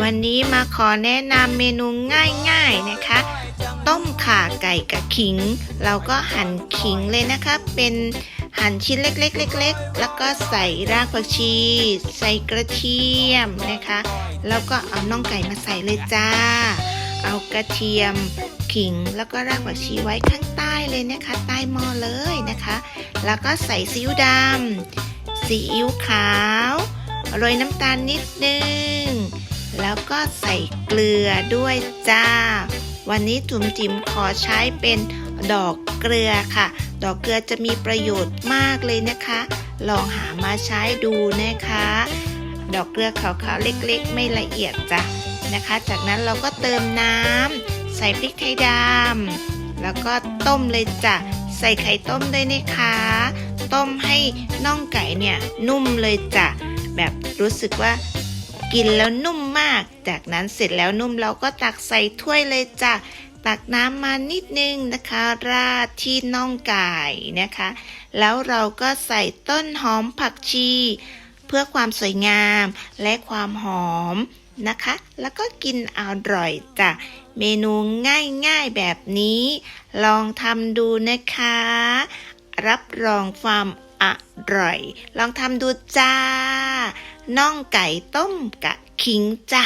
วันนี้มาขอแนะนำเมนูง่ายๆนะคะ ต้มข่าไก่กับขิง เราก็หั่นขิงเลยนะคะ เป็นหั่นชิ้นเล็กๆเล็กๆแล้วก็ใส่รากผักชี ใส่กระเทียมนะคะ แล้วก็เอาน่องไก่มาใส่เลยจ้า เอากระเทียมขิงแล้วก็รากผักชีไว้ข้างใต้เลยนะคะ ใต้หม้อเลยนะคะ แล้วก็ใส่ซีอิ๊วดำซีอิ๊วขาวโรยน้ำตาลนิดนึง แล้วก็ใส่เกลือด้วยจ้า วันนี้จุ๋มจิ๋มขอใช้เป็นดอกเกลือค่ะ ดอกเกลือจะมีประโยชน์มากเลยนะคะ ลองหามาใช้ดูนะคะ ดอกเกลือขาวๆเล็กๆ ไม่ละเอียดจ้ะนะคะ จากนั้นเราก็เติมน้ำใส่พริกไทยดำแล้วก็ต้มเลยจ้ะใส่ไข่ต้มด้วยนะคะ ต้มให้น่องไก่เนี่ยนุ่มเลยจ้ะแบบรู้สึกว่า กินแล้วนุ่มมาก จากนั้นเสร็จแล้วนุ่มเราก็ตักใส่ถ้วยเลยจ้ะ ตักน้ำมานิดนึงนะคะ ราดที่น่องไก่นะคะ แล้วเราก็ใส่ต้นหอมผักชี เพื่อความสวยงามและความหอมนะคะ แล้วก็กินอร่อยจ้ะ เมนูง่ายๆแบบนี้ ลองทำดูนะคะ รับรองความอร่อย ลองทำดูจ้า น่องไก่ต้มกะขิงจ้ะ